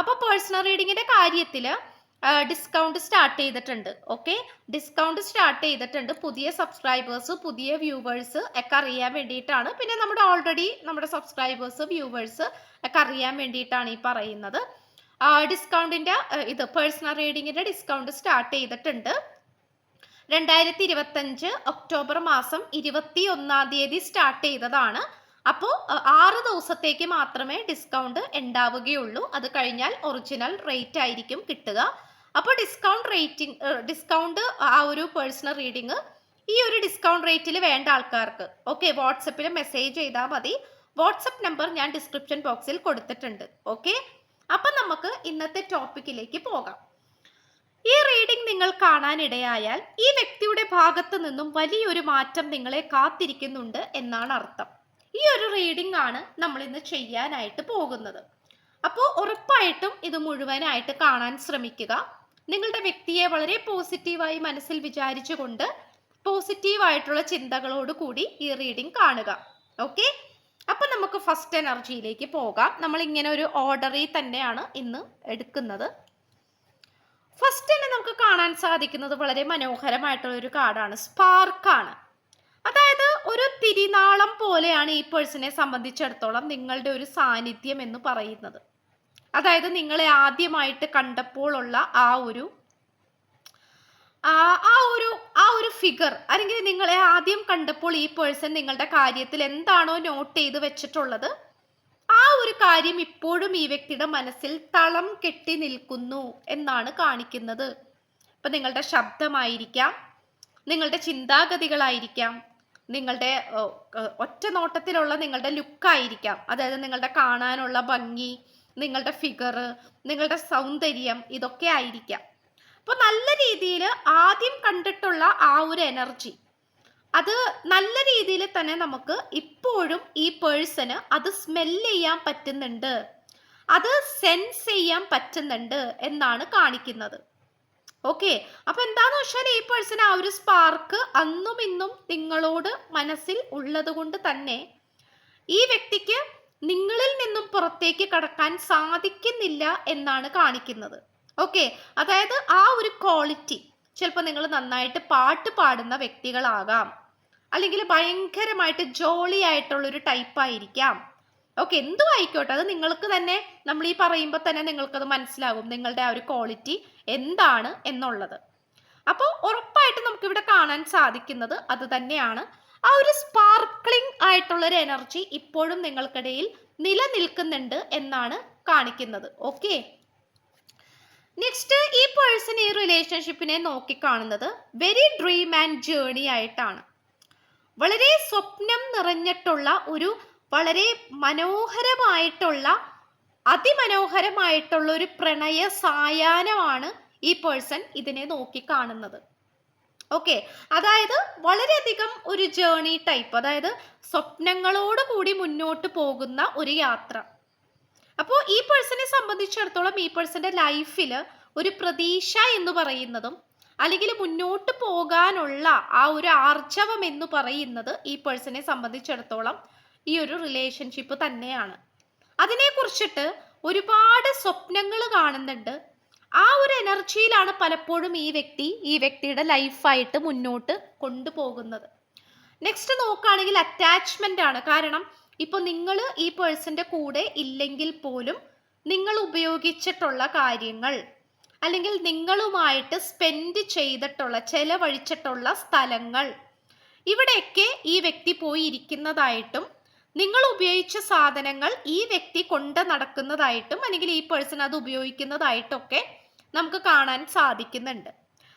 അപ്പോൾ പേഴ്സണൽ റീഡിങ്ങിന്റെ കാര്യത്തിൽ ഡിസ്കൗണ്ട് സ്റ്റാർട്ട് ചെയ്തിട്ടുണ്ട്. ഓക്കെ ഡിസ്കൗണ്ട് സ്റ്റാർട്ട് ചെയ്തിട്ടുണ്ട്. പുതിയ സബ്സ്ക്രൈബേഴ്സ് പുതിയ വ്യൂവേഴ്സ് ഒക്കെ അറിയാൻ വേണ്ടിയിട്ടാണ്. പിന്നെ നമ്മുടെ ഓൾറെഡി നമ്മുടെ സബ്സ്ക്രൈബേഴ്സ് വ്യൂവേഴ്സ് ഒക്കെ അറിയാൻ വേണ്ടിയിട്ടാണ് ഈ പറയുന്നത്. ഡിസ്കൗണ്ടിന്റെ ഇത് പേഴ്സണൽ റീഡിങ്ങിന്റെ ഡിസ്കൗണ്ട് സ്റ്റാർട്ട് ചെയ്തിട്ടുണ്ട്. രണ്ടായിരത്തി ഇരുപത്തഞ്ച് ഒക്ടോബർ മാസം ഇരുപത്തി ഒന്നാം തീയതി സ്റ്റാർട്ട് ചെയ്തതാണ്. അപ്പോൾ ആറ് ദിവസത്തേക്ക് മാത്രമേ ഡിസ്കൗണ്ട് ഉണ്ടാവുകയുള്ളൂ. അത് കഴിഞ്ഞാൽ ഒറിജിനൽ റേറ്റ് ആയിരിക്കും കിട്ടുക. അപ്പോൾ ഡിസ്കൗണ്ട് റേറ്റിംഗ് ഡിസ്കൗണ്ട് ആ ഒരു പേഴ്സണൽ റീഡിങ് ഈ ഒരു ഡിസ്കൗണ്ട് റേറ്റിൽ വേണ്ട ആൾക്കാർക്ക്. ഓക്കെ വാട്സപ്പിൽ മെസ്സേജ് ചെയ്താൽ മതി. വാട്സപ്പ് നമ്പർ ഞാൻ ഡിസ്ക്രിപ്ഷൻ ബോക്സിൽ കൊടുത്തിട്ടുണ്ട്. ഓക്കെ അപ്പം നമുക്ക് ഇന്നത്തെ ടോപ്പിക്കിലേക്ക് പോകാം. ഈ റീഡിംഗ് നിങ്ങൾ കാണാനിടയായാൽ ഈ വ്യക്തിയുടെ ഭാഗത്തു നിന്നും വലിയൊരു മാറ്റം നിങ്ങളെ കാത്തിരിക്കുന്നുണ്ട് എന്നാണ് അർത്ഥം. ഈ ഒരു റീഡിംഗ് ആണ് നമ്മൾ ഇന്ന് ചെയ്യാനായിട്ട് പോകുന്നത്. അപ്പോൾ ഉറപ്പായിട്ടും ഇത് മുഴുവനായിട്ട് കാണാൻ ശ്രമിക്കുക. നിങ്ങളുടെ വ്യക്തിയെ വളരെ പോസിറ്റീവായി മനസ്സിൽ വിചാരിച്ചുകൊണ്ട് പോസിറ്റീവായിട്ടുള്ള ചിന്തകളോട് കൂടി ഈ റീഡിംഗ് കാണുക. ഓക്കെ അപ്പം നമുക്ക് ഫസ്റ്റ് എനർജിയിലേക്ക് പോകാം. നമ്മൾ ഇങ്ങനെ ഒരു ഓർഡറിൽ തന്നെയാണ് ഇന്ന് എടുക്കുന്നത്. ഫസ്റ്റ് തന്നെ നമുക്ക് കാണാൻ സാധിക്കുന്നത് വളരെ മനോഹരമായിട്ടുള്ള ഒരു കാർഡാണ് സ്പാർക്കാണ് അതായത് ഒരു തിരിനാളം പോലെയാണ് ഈ പേഴ്സണെ സംബന്ധിച്ചിടത്തോളം നിങ്ങളുടെ ഒരു സാന്നിധ്യം എന്ന് പറയുന്നത്. അതായത് നിങ്ങളെ ആദ്യമായിട്ട് കണ്ടപ്പോൾ ഉള്ള ആ ഒരു ആ ഒരു ആ ഒരു ഫിഗർ അല്ലെങ്കിൽ നിങ്ങളെ ആദ്യം കണ്ടപ്പോൾ ഈ പേഴ്സൺ നിങ്ങളുടെ കാര്യത്തിൽ എന്താണോ നോട്ട് ചെയ്ത് വെച്ചിട്ടുള്ളത് ആ ഒരു കാര്യം ഇപ്പോഴും ഈ വ്യക്തിയുടെ മനസ്സിൽ തളം കെട്ടി നിൽക്കുന്നു എന്നാണ് കാണിക്കുന്നത്. ഇപ്പൊ നിങ്ങളുടെ ശബ്ദമായിരിക്കാം നിങ്ങളുടെ ചിന്താഗതികളായിരിക്കാം നിങ്ങളുടെ ഒറ്റ നോട്ടത്തിലുള്ള നിങ്ങളുടെ ലുക്കായിരിക്കാം. അതായത് നിങ്ങളുടെ കാണാനുള്ള ഭംഗി നിങ്ങളുടെ ഫിഗർ നിങ്ങളുടെ സൗന്ദര്യം ഇതൊക്കെ ആയിരിക്കാം. അപ്പോൾ നല്ല രീതിയിൽ ആദ്യം കണ്ടിട്ടുള്ള ആ ഒരു എനർജി അത് നല്ല രീതിയിൽ തന്നെ നമുക്ക് ഇപ്പോഴും ഈ പേഴ്സന് അത് സ്മെൽ ചെയ്യാൻ പറ്റുന്നുണ്ട്. അത് സെൻസ് ചെയ്യാൻ പറ്റുന്നുണ്ട് എന്നാണ് കാണിക്കുന്നത്. ഓക്കെ അപ്പൊ എന്താന്ന് വെച്ചാൽ ഈ പേഴ്സൺ ആ ഒരു സ്പാർക്ക് അന്നും ഇന്നും നിങ്ങളോട് മനസ്സിൽ ഉള്ളത് കൊണ്ട് തന്നെ ഈ വ്യക്തിക്ക് നിങ്ങളിൽ നിന്നും പുറത്തേക്ക് കടക്കാൻ സാധിക്കുന്നില്ല എന്നാണ് കാണിക്കുന്നത്. ഓക്കെ അതായത് ആ ഒരു ക്വാളിറ്റി ചിലപ്പോൾ നിങ്ങൾ നന്നായിട്ട് പാട്ട് പാടുന്ന വ്യക്തികളാകാം. അല്ലെങ്കിൽ ഭയങ്കരമായിട്ട് ജോളി ആയിട്ടുള്ള ഒരു ടൈപ്പ് ആയിരിക്കാം. ഓക്കെ എന്തും ആയിക്കോട്ടെ അത് നിങ്ങൾക്ക് തന്നെ നമ്മൾ ഈ പറയുമ്പോൾ തന്നെ നിങ്ങൾക്കത് മനസ്സിലാകും. നിങ്ങളുടെ ആ ഒരു ക്വാളിറ്റി എന്താണ് എന്നുള്ളത്. അപ്പോൾ ഉറപ്പായിട്ട് നമുക്കിവിടെ കാണാൻ സാധിക്കുന്നത് അത് തന്നെയാണ്. ആ ഒരു സ്പാർക്ലിംഗ് ആയിട്ടുള്ള ഒരു എനർജി ഇപ്പോഴും നിങ്ങൾക്കിടയിൽ നിലനിൽക്കുന്നുണ്ട് എന്നാണ് കാണിക്കുന്നത്. ഓക്കെ നെക്സ്റ്റ് ഈ പേഴ്സൺ ഈ റിലേഷൻഷിപ്പിനെ നോക്കിക്കാണുന്നത് വെരി ഡ്രീം ആൻഡ് ജേണി ആയിട്ടാണ്. വളരെ സ്വപ്നം നിറഞ്ഞിട്ടുള്ള ഒരു വളരെ മനോഹരമായിട്ടുള്ള അതിമനോഹരമായിട്ടുള്ള ഒരു പ്രണയ സായാഹ്നമാണ് ഈ പേഴ്സൺ ഇതിനെ നോക്കി കാണുന്നത്. ഓക്കെ അതായത് വളരെയധികം ഒരു ജേണി ടൈപ്പ് അതായത് സ്വപ്നങ്ങളോട് കൂടി മുന്നോട്ട് പോകുന്ന ഒരു യാത്ര. അപ്പോൾ ഈ പേഴ്സണെ സംബന്ധിച്ചിടത്തോളം ഈ പേഴ്സന്റെ ലൈഫിൽ ഒരു പ്രതീക്ഷ എന്ന് പറയുന്നതും അല്ലെങ്കിൽ മുന്നോട്ട് പോകാനുള്ള ആ ഒരു ആർജവം എന്ന് പറയുന്നത് ഈ പേഴ്സണെ സംബന്ധിച്ചിടത്തോളം ഈ ഒരു റിലേഷൻഷിപ്പ് തന്നെയാണ്. അതിനെക്കുറിച്ചിട്ട് ഒരുപാട് സ്വപ്നങ്ങൾ കാണുന്നുണ്ട്. ആ ഒരു എനർജിയിലാണ് പലപ്പോഴും ഈ വ്യക്തി ഈ വ്യക്തിയുടെ ലൈഫായിട്ട് മുന്നോട്ട് കൊണ്ടുപോകുന്നത്. നെക്സ്റ്റ് നോക്കുകയാണെങ്കിൽ അറ്റാച്ച്മെന്റ് ആണ്. കാരണം ഇപ്പോൾ നിങ്ങൾ ഈ പേഴ്സന്റെ കൂടെ ഇല്ലെങ്കിൽ പോലും നിങ്ങൾ ഉപയോഗിച്ചിട്ടുള്ള കാര്യങ്ങൾ അല്ലെങ്കിൽ നിങ്ങളുമായിട്ട് സ്പെൻഡ് ചെയ്തിട്ടുള്ള ചെലവഴിച്ചിട്ടുള്ള സ്ഥലങ്ങൾ. ഇവിടെയൊക്കെ ഈ വ്യക്തി പോയി ഇരിക്കുന്നതായിട്ടും നിങ്ങൾ ഉപയോഗിച്ച സാധനങ്ങൾ ഈ വ്യക്തി കൊണ്ട് നടക്കുന്നതായിട്ടും അല്ലെങ്കിൽ ഈ പേഴ്സൺ അത് ഉപയോഗിക്കുന്നതായിട്ടൊക്കെ നമുക്ക് കാണാൻ സാധിക്കുന്നുണ്ട്.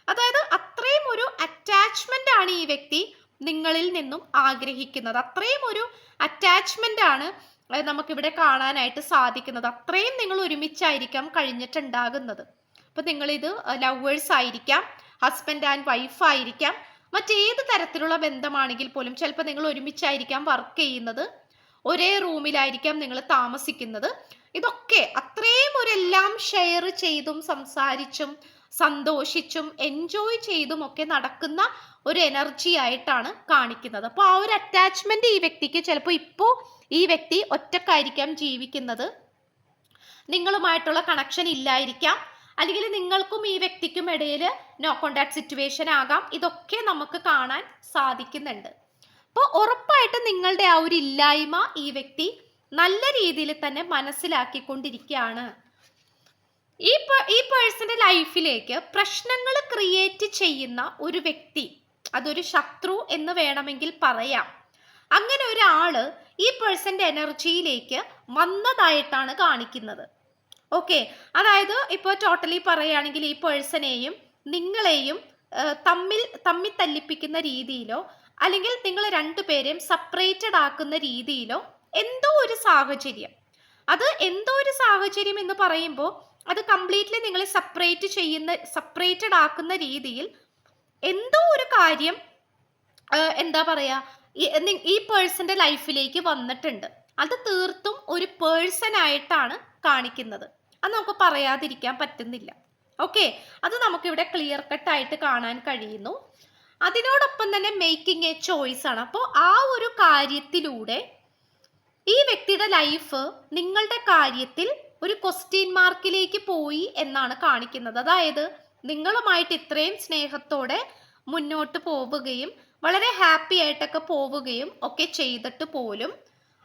അതായത് അത്രയും ഒരു അറ്റാച്ച്മെന്റ് ആണ് ഈ വ്യക്തി നിങ്ങളിൽ നിന്നും ആഗ്രഹിക്കുന്നത്. അത്രയും ഒരു അറ്റാച്ച്മെന്റ് ആണ് നമുക്കിവിടെ കാണാനായിട്ട് സാധിക്കുന്നത്. അത്രയും നിങ്ങൾ ഒരുമിച്ചായിരിക്കാം കഴിഞ്ഞിട്ടുണ്ടാകുന്നത്. അപ്പൊ നിങ്ങൾ ഇത് ലവേഴ്സ് ആയിരിക്കാം ഹസ്ബൻഡ് ആൻഡ് വൈഫ് ആയിരിക്കാം മറ്റേത് തരത്തിലുള്ള ബന്ധമാണെങ്കിൽ പോലും ചിലപ്പോൾ നിങ്ങൾ ഒരുമിച്ചായിരിക്കാം വർക്ക് ചെയ്യുന്നത്. ഒരേ റൂമിലായിരിക്കാം നിങ്ങൾ താമസിക്കുന്നത്. ഇതൊക്കെ അത്രയും ഒരെല്ലാം ഷെയർ ചെയ്തും സംസാരിച്ചും സന്തോഷിച്ചും എൻജോയ് ചെയ്തും ഒക്കെ നടക്കുന്ന ഒരു എനർജി ആയിട്ടാണ് കാണിക്കുന്നത്. അപ്പോൾ ആ ഒരു അറ്റാച്ച്മെന്റ് ഈ വ്യക്തിക്ക് ചിലപ്പോൾ ഇപ്പോൾ ഈ വ്യക്തി ഒറ്റക്കായിരിക്കാം ജീവിക്കുന്നത്. നിങ്ങളുമായിട്ടുള്ള കണക്ഷൻ ഇല്ലായിരിക്കാം. അല്ലെങ്കിൽ നിങ്ങൾക്കും ഈ വ്യക്തിക്കും ഇടയിൽ നോ കോണ്ടാക്ട് സിറ്റുവേഷൻ ആകാം. ഇതൊക്കെ നമുക്ക് കാണാൻ സാധിക്കുന്നുണ്ട്. അപ്പോൾ ഉറപ്പായിട്ടും നിങ്ങളുടെ ആ ഒരു ഇല്ലായ്മ ഈ വ്യക്തി നല്ല രീതിയിൽ തന്നെ മനസ്സിലാക്കിക്കൊണ്ടിരിക്കുകയാണ്. ഈ ഈ പേഴ്സന്റെ ലൈഫിലേക്ക് പ്രശ്നങ്ങൾ ക്രിയേറ്റ് ചെയ്യുന്ന ഒരു വ്യക്തി അതൊരു ശത്രു എന്ന് വേണമെങ്കിൽ പറയാം. അങ്ങനെ ഒരാൾ ഈ പേഴ്സന്റെ എനർജിയിലേക്ക് വന്നതായിട്ടാണ് കാണിക്കുന്നത്. ഓക്കെ അതായത് ഇപ്പോൾ ടോട്ടലി പറയുകയാണെങ്കിൽ ഈ പേഴ്സണെയും നിങ്ങളെയും തമ്മിൽ തമ്മിൽ തല്ലിപ്പിക്കുന്ന രീതിയിലോ അല്ലെങ്കിൽ നിങ്ങൾ രണ്ടുപേരെയും സെപ്പറേറ്റഡ് ആക്കുന്ന രീതിയിലോ എന്തോ ഒരു സാഹചര്യം. അത് എന്തോ ഒരു സാഹചര്യം എന്ന് പറയുമ്പോൾ അത് കംപ്ലീറ്റ്ലി നിങ്ങളെ സെപ്പറേറ്റ് ചെയ്യുന്ന സെപ്പറേറ്റഡ് ആക്കുന്ന രീതിയിൽ എന്തോ ഒരു കാര്യം എന്താ പറയാ ഈ- പേഴ്സന്റെ ലൈഫിലേക്ക് വന്നിട്ടുണ്ട്. അത് തീർത്തും ഒരു പേഴ്സൺ ആയിട്ടാണ് കാണിക്കുന്നത്. അത് നമുക്ക് പറയാതിരിക്കാൻ പറ്റുന്നില്ല. ഓക്കെ അത് നമുക്കിവിടെ ക്ലിയർ കട്ട് ആയിട്ട് കാണാൻ കഴിയുന്നു. അതിനോടൊപ്പം തന്നെ മേക്കിംഗ് എ ചോയ്സ് ആണ്. അപ്പോൾ ആ ഒരു കാര്യത്തിലൂടെ ഈ വ്യക്തിയുടെ ലൈഫ് നിങ്ങളുടെ കാര്യത്തിൽ ഒരു ക്വസ്റ്റ്യൻ മാർക്കിലേക്ക് പോയി എന്നാണ് കാണിക്കുന്നത്. അതായത് നിങ്ങളുമായിട്ട് ഇത്രയും സ്നേഹത്തോടെ മുന്നോട്ട് പോവുകയും വളരെ ഹാപ്പി ആയിട്ടൊക്കെ പോവുകയും ഒക്കെ ചെയ്തിട്ട് പോലും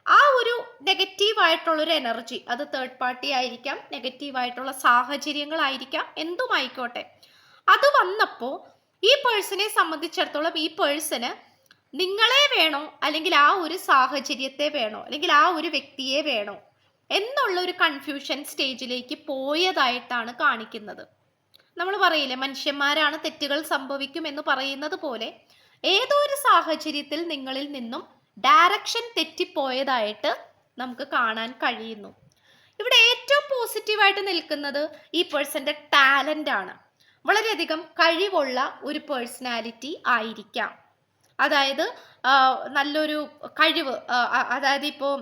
ആ ഒരു നെഗറ്റീവ് ആയിട്ടുള്ള ഒരു എനർജി അത് തേർഡ് പാർട്ടി ആയിരിക്കാം നെഗറ്റീവ് ആയിട്ടുള്ള സാഹചര്യങ്ങളായിരിക്കാം എന്തുമായിക്കോട്ടെ. അത് വന്നപ്പോൾ ഈ പേഴ്സണെ സംബന്ധിച്ചിടത്തോളം ഈ പേഴ്സണ് നിങ്ങളെ വേണോ? അല്ലെങ്കിൽ ആ ഒരു സാഹചര്യത്തെ വേണോ? അല്ലെങ്കിൽ ആ ഒരു വ്യക്തിയെ വേണോ? എന്നുള്ള ഒരു കൺഫ്യൂഷൻ സ്റ്റേജിലേക്ക് പോയതായിട്ടാണ് കാണിക്കുന്നത്. നമ്മൾ പറയില്ലേ മനുഷ്യന്മാരാണ് തെറ്റുകൾ സംഭവിക്കും എന്ന് പറയുന്നത് പോലെ ഏതോ ഒരു സാഹചര്യത്തിൽ നിങ്ങളിൽ നിന്നും ഡയറക്ഷൻ തെറ്റിപ്പോയതായിട്ട് നമുക്ക് കാണാൻ കഴിയുന്നു. ഇവിടെ ഏറ്റവും പോസിറ്റീവായിട്ട് നിൽക്കുന്നത് ഈ പേഴ്സന്റെ ടാലന്റ് ആണ്. വളരെയധികം കഴിവുള്ള ഒരു പേഴ്സണാലിറ്റി ആയിരിക്കാം. അതായത് നല്ലൊരു കഴിവ് അതായത് ഇപ്പോൾ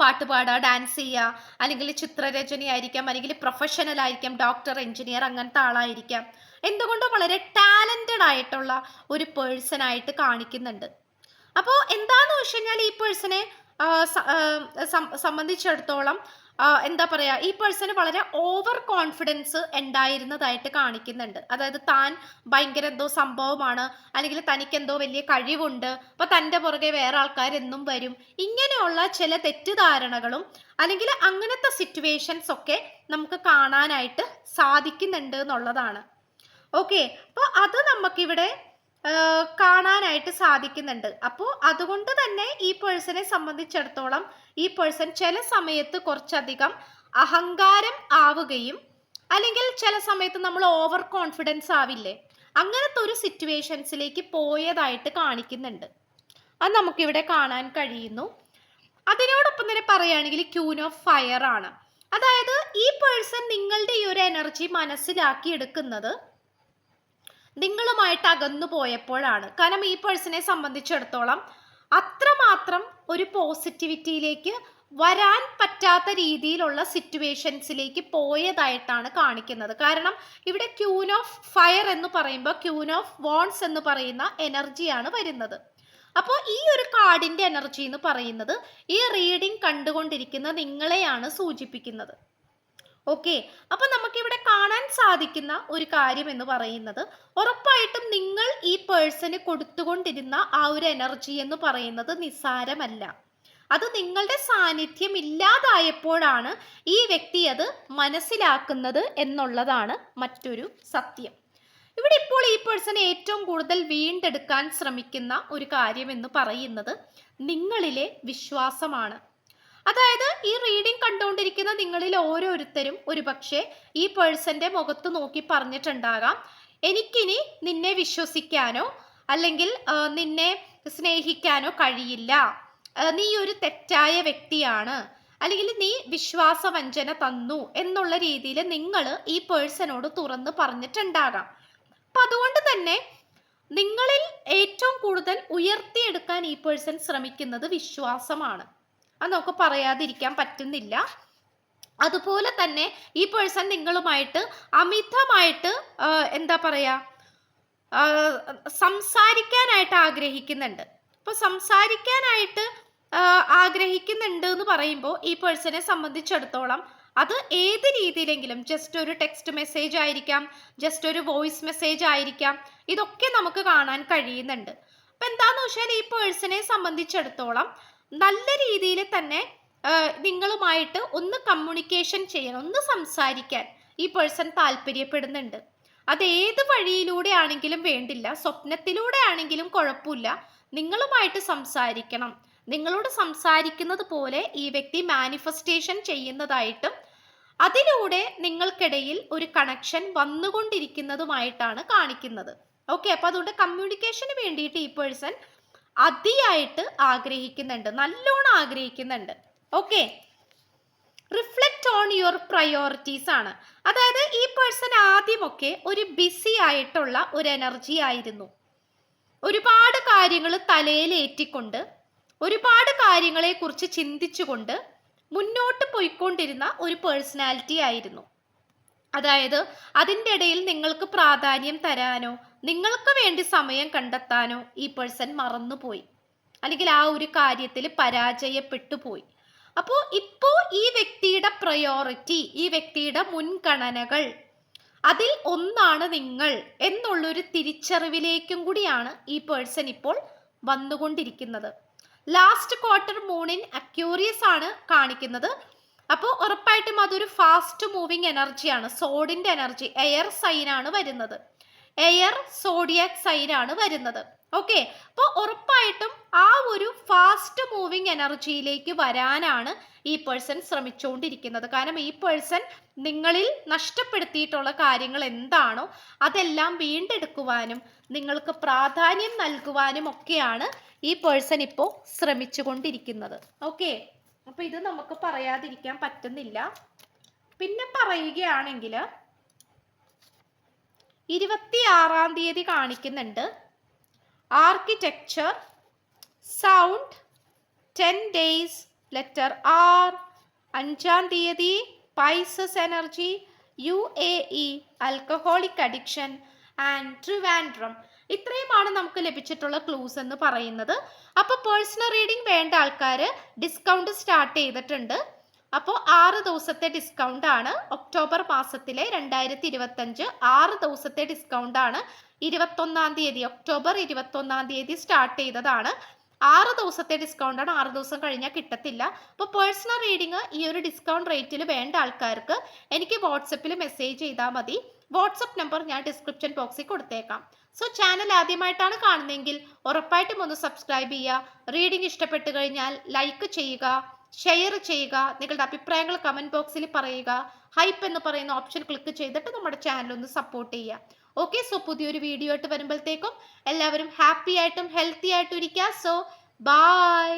പാട്ട് പാടുക ഡാൻസ് ചെയ്യുക അല്ലെങ്കിൽ ചിത്രരചനയായിരിക്കാം അല്ലെങ്കിൽ പ്രൊഫഷണൽ ആയിരിക്കാം ഡോക്ടർ എഞ്ചിനീയർ അങ്ങനത്തെ ആളായിരിക്കാം. എന്തുകൊണ്ടും വളരെ ടാലന്റഡ് ആയിട്ടുള്ള ഒരു പേഴ്സൺ ആയിട്ട് കാണിക്കുന്നുണ്ട്. അപ്പോൾ എന്താണെന്ന് വെച്ച് കഴിഞ്ഞാൽ ഈ പേഴ്സണെ സംബന്ധിച്ചിടത്തോളം എന്താ പറയാ ഈ പേഴ്സണ് വളരെ ഓവർ കോൺഫിഡൻസ് ഉണ്ടായിരുന്നതായിട്ട് കാണിക്കുന്നുണ്ട്. അതായത് താൻ ഭയങ്കര എന്തോ സംഭവമാണ് അല്ലെങ്കിൽ തനിക്ക് എന്തോ വലിയ കഴിവുണ്ട് അപ്പൊ തന്റെ പുറകെ വേറെ ആൾക്കാരെന്നും വരും. ഇങ്ങനെയുള്ള ചില തെറ്റിദ്ധാരണകളും അല്ലെങ്കിൽ അങ്ങനത്തെ സിറ്റുവേഷൻസ് ഒക്കെ നമുക്ക് കാണാനായിട്ട് സാധിക്കുന്നുണ്ട് എന്നുള്ളതാണ്. ഓക്കെ അപ്പോൾ അത് നമുക്കിവിടെ കാണാനായിട്ട് സാധിക്കുന്നുണ്ട്. അപ്പോൾ അതുകൊണ്ട് തന്നെ ഈ പേഴ്സണെ സംബന്ധിച്ചിടത്തോളം ഈ പേഴ്സൺ ചില സമയത്ത് കുറച്ചധികം അഹങ്കാരം ആവുകയും അല്ലെങ്കിൽ ചില സമയത്ത് നമ്മൾ ഓവർ കോൺഫിഡൻസ് ആവില്ലേ? അങ്ങനത്തെ ഒരു സിറ്റുവേഷൻസിലേക്ക് പോയതായിട്ട് കാണിക്കുന്നുണ്ട്. അത് നമുക്കിവിടെ കാണാൻ കഴിയുന്നു. അതിനോടൊപ്പം തന്നെ പറയുകയാണെങ്കിൽ ക്യൂൻ ഓഫ് ഫയർ ആണ്. അതായത് ഈ പേഴ്സൺ നിങ്ങളുടെ ഈ ഒരു എനർജി മനസ്സിലാക്കി എടുക്കുന്നത് നിങ്ങളുമായിട്ട് അകന്നു പോയപ്പോഴാണ്. കാരണം ഈ പേഴ്സണെ സംബന്ധിച്ചിടത്തോളം അത്രമാത്രം ഒരു പോസിറ്റിവിറ്റിയിലേക്ക് വരാൻ പറ്റാത്ത രീതിയിലുള്ള സിറ്റുവേഷൻസിലേക്ക് പോയതായിട്ടാണ് കാണിക്കുന്നത്. കാരണം ഇവിടെ ക്യൂൻ ഓഫ് ഫയർ എന്ന് പറയുമ്പോൾ ക്യൂൻ ഓഫ് വോൺസ് എന്ന് പറയുന്ന എനർജിയാണ് വരുന്നത്. അപ്പോൾ ഈ ഒരു കാർഡിന്റെ എനർജി എന്ന് പറയുന്നത് ഈ റീഡിംഗ് കണ്ടുകൊണ്ടിരിക്കുന്ന നിങ്ങളെയാണ് സൂചിപ്പിക്കുന്നത്. ഓക്കെ. അപ്പൊ നമുക്കിവിടെ കാണാൻ സാധിക്കുന്ന ഒരു കാര്യം എന്ന് പറയുന്നത് ഉറപ്പായിട്ടും നിങ്ങൾ ഈ പേഴ്സന് കൊടുത്തുകൊണ്ടിരുന്ന ആ ഒരു എനർജി എന്ന് പറയുന്നത് നിസ്സാരമല്ല. അത് നിങ്ങളുടെ സാന്നിധ്യം ഇല്ലാതായപ്പോഴാണ് ഈ വ്യക്തി അത് മനസ്സിലാക്കുന്നത് എന്നുള്ളതാണ് മറ്റൊരു സത്യം. ഇവിടെ ഇപ്പോൾ ഈ പേഴ്സൺ ഏറ്റവും കൂടുതൽ വീണ്ടെടുക്കാൻ ശ്രമിക്കുന്ന ഒരു കാര്യം എന്ന് പറയുന്നത് നിങ്ങളിലെ വിശ്വാസമാണ്. അതായത് ഈ റീഡിംഗ് കണ്ടുകൊണ്ടിരിക്കുന്ന നിങ്ങളിൽ ഓരോരുത്തരും ഒരുപക്ഷെ ഈ പേഴ്സന്റെ മുഖത്ത് നോക്കി പറഞ്ഞിട്ടുണ്ടാകാം. എനിക്കിനി നിന്നെ വിശ്വസിക്കാനോ അല്ലെങ്കിൽ നിന്നെ സ്നേഹിക്കാനോ കഴിയില്ല. നീ ഒരു തെറ്റായ വ്യക്തിയാണ്. അല്ലെങ്കിൽ നീ വിശ്വാസവഞ്ചന തന്നു എന്നുള്ള രീതിയിൽ നിങ്ങൾ ഈ പേഴ്സണോട് തുറന്ന് പറഞ്ഞിട്ടുണ്ടാകാം. അപ്പൊ അതുകൊണ്ട് തന്നെ നിങ്ങളിൽ ഏറ്റവും കൂടുതൽ ഉയർത്തിയെടുക്കാൻ ഈ പേഴ്സൺ ശ്രമിക്കുന്നത് വിശ്വാസമാണ്. അത് നമുക്ക് പറയാതിരിക്കാൻ പറ്റുന്നില്ല. അതുപോലെ തന്നെ ഈ പേഴ്സൺ നിങ്ങളുമായിട്ട് അമിതമായിട്ട് എന്താ പറയാ സംസാരിക്കാനായിട്ട് ആഗ്രഹിക്കുന്നുണ്ട്. അപ്പോൾ സംസാരിക്കാനായിട്ട് ആഗ്രഹിക്കുന്നുണ്ട് എന്ന് പറയുമ്പോൾ ഈ പേഴ്സണെ സംബന്ധിച്ചിടത്തോളം അത് ഏത് രീതിയിലെങ്കിലും ജസ്റ്റ് ഒരു ടെക്സ്റ്റ് മെസ്സേജ് ആയിരിക്കാം ജസ്റ്റ് ഒരു വോയിസ് മെസ്സേജ് ആയിരിക്കാം. ഇതൊക്കെ നമുക്ക് കാണാൻ കഴിയുന്നുണ്ട്. അപ്പൊ എന്താന്ന് വെച്ചാൽ ഈ പേഴ്സണെ സംബന്ധിച്ചിടത്തോളം നല്ല രീതിയിൽ തന്നെ നിങ്ങളുമായിട്ട് ഒന്ന് കമ്മ്യൂണിക്കേഷൻ ചെയ്യാൻ ഒന്ന് സംസാരിക്കാൻ ഈ പേഴ്സൺ താല്പര്യപ്പെടുന്നുണ്ട്. അത് ഏത് വഴിയിലൂടെ ആണെങ്കിലും വേണ്ടില്ല സ്വപ്നത്തിലൂടെ ആണെങ്കിലും കുഴപ്പമില്ല. നിങ്ങളുമായിട്ട് സംസാരിക്കണം. നിങ്ങളോട് സംസാരിക്കുന്നത് പോലെ ഈ വ്യക്തി മാനിഫെസ്റ്റേഷൻ ചെയ്യുന്നതായിട്ടും അതിലൂടെ നിങ്ങൾക്കിടയിൽ ഒരു കണക്ഷൻ വന്നുകൊണ്ടിരിക്കുന്നതുമായിട്ടാണ് കാണിക്കുന്നത്. ഓക്കെ അപ്പൊ അതുകൊണ്ട് കമ്മ്യൂണിക്കേഷന് വേണ്ടിയിട്ട് ഈ പേഴ്സൺ അതിയായിട്ട് ആഗ്രഹിക്കുന്നുണ്ട് നല്ലോണം ആഗ്രഹിക്കുന്നുണ്ട്. Okay reflect on your priorities ആണ്. അതായത് ഈ പേഴ്സൺ ആദ്യമൊക്കെ ഒരു ബിസി ആയിട്ടുള്ള ഒരു എനർജി ആയിരുന്നു. ഒരുപാട് കാര്യങ്ങൾ തലയിലേറ്റിക്കൊണ്ട് ഒരുപാട് കാര്യങ്ങളെ കുറിച്ച് ചിന്തിച്ചുകൊണ്ട് മുന്നോട്ട് പോയിക്കൊണ്ടിരുന്ന ഒരു പേഴ്സണാലിറ്റി ആയിരുന്നു. അതായത് അതിന്റെ ഇടയിൽ നിങ്ങൾക്ക് പ്രാധാന്യം തരാനോ നിങ്ങൾക്ക് വേണ്ടി സമയം കണ്ടെത്താനോ ഈ പേഴ്സൺ മറന്നുപോയി. അല്ലെങ്കിൽ ആ ഒരു കാര്യത്തിൽ പരാജയപ്പെട്ടു പോയി. അപ്പോൾ ഇപ്പോൾ ഈ വ്യക്തിയുടെ പ്രയോറിറ്റി ഈ വ്യക്തിയുടെ മുൻഗണനകൾ അതിൽ ഒന്നാണ് നിങ്ങൾ എന്നുള്ളൊരു തിരിച്ചറിവിലേക്കും കൂടിയാണ് ഈ പേഴ്സൺ ഇപ്പോൾ വന്നുകൊണ്ടിരിക്കുന്നത്. ലാസ്റ്റ് ക്വാർട്ടർ മൂണിൻ അക്യൂറിയസ് ആണ് കാണിക്കുന്നത്. അപ്പോൾ ഉറപ്പായിട്ടും അതൊരു ഫാസ്റ്റ് മൂവിങ് എനർജിയാണ് സോഡിന്റെ എനർജി എയർ സൈനാണ് വരുന്നത്. എയർ സോഡിയാക് സൈനാണ് വരുന്നത്. ഓക്കെ അപ്പോൾ ഉറപ്പായിട്ടും ആ ഒരു ഫാസ്റ്റ് മൂവിങ് എനർജിയിലേക്ക് വരാനാണ് ഈ പേഴ്സൺ ശ്രമിച്ചുകൊണ്ടിരിക്കുന്നത് കാരണം ഈ പേഴ്സൺ നിങ്ങളിൽ നഷ്ടപ്പെടുത്തിയിട്ടുള്ള കാര്യങ്ങൾ എന്താണോ അതെല്ലാം വീണ്ടെടുക്കുവാനും നിങ്ങൾക്ക് പ്രാധാന്യം നൽകുവാനും ഒക്കെയാണ് ഈ പേഴ്സൺ ഇപ്പോൾ ശ്രമിച്ചുകൊണ്ടിരിക്കുന്നത്. ഓക്കെ അപ്പൊ ഇത് നമുക്ക് പറയാതിരിക്കാൻ പറ്റുന്നില്ല. പിന്നെ പറയുകയാണെങ്കിൽ ഇരുപത്തി ആറാം തീയതി കാണിക്കുന്നുണ്ട്. Architecture sound ten days letter R അഞ്ചാം തീയതി Pisces energy U A E alcoholic addiction and Trivandrum ഇത്രയുമാണ് നമുക്ക് ലഭിച്ചിട്ടുള്ള ക്ലൂസ് എന്ന് പറയുന്നത്. അപ്പോൾ പേഴ്സണൽ റീഡിംഗ് വേണ്ട ആൾക്കാർ ഡിസ്കൗണ്ട് സ്റ്റാർട്ട് ചെയ്തിട്ടുണ്ട്. അപ്പോൾ ആറ് ദിവസത്തെ ഡിസ്കൗണ്ട് ആണ്. ഒക്ടോബർ മാസത്തിലെ രണ്ടായിരത്തി ഇരുപത്തഞ്ച് ആറ് ദിവസത്തെ ഡിസ്കൗണ്ട് ആണ്. ഇരുപത്തൊന്നാം തീയതി ഒക്ടോബർ ഇരുപത്തൊന്നാം തീയതി സ്റ്റാർട്ട് ചെയ്തതാണ്. ആറ് ദിവസത്തെ ഡിസ്കൗണ്ട് ആണ്. ആറ് ദിവസം കഴിഞ്ഞാൽ കിട്ടത്തില്ല. അപ്പോൾ പേഴ്സണൽ റീഡിങ് ഈ ഒരു ഡിസ്കൗണ്ട് റേറ്റിൽ വേണ്ട ആൾക്കാർക്ക് എനിക്ക് വാട്സപ്പിൽ മെസ്സേജ് ചെയ്താൽ മതി. വാട്സപ്പ് നമ്പർ ഞാൻ ഡിസ്ക്രിപ്ഷൻ ബോക്സിൽ കൊടുത്തേക്കാം. സോ ചാനൽ ആദ്യമായിട്ടാണ് കാണുന്നതെങ്കിൽ ഉറപ്പായിട്ടും ഒന്ന് സബ്സ്ക്രൈബ് ചെയ്യുക. റീഡിംഗ് ഇഷ്ടപ്പെട്ടു കഴിഞ്ഞാൽ ലൈക്ക് ചെയ്യുക. ഷെയർ ചെയ്യുക നിങ്ങളുടെ അഭിപ്രായങ്ങൾ കമന്റ് ബോക്സിൽ പറയുക ഹൈപ്പ് എന്ന് പറയുന്ന ഓപ്ഷൻ ക്ലിക്ക് ചെയ്തിട്ട് നമ്മുടെ ചാനൽ ഒന്ന് സപ്പോർട്ട് ചെയ്യുക. ഓക്കെ സോ പുതിയൊരു വീഡിയോ ആയിട്ട് വരുമ്പോഴത്തേക്കും എല്ലാവരും ഹാപ്പി ആയിട്ടും ഹെൽത്തി ആയിട്ടും ഇരിക്കുക. So by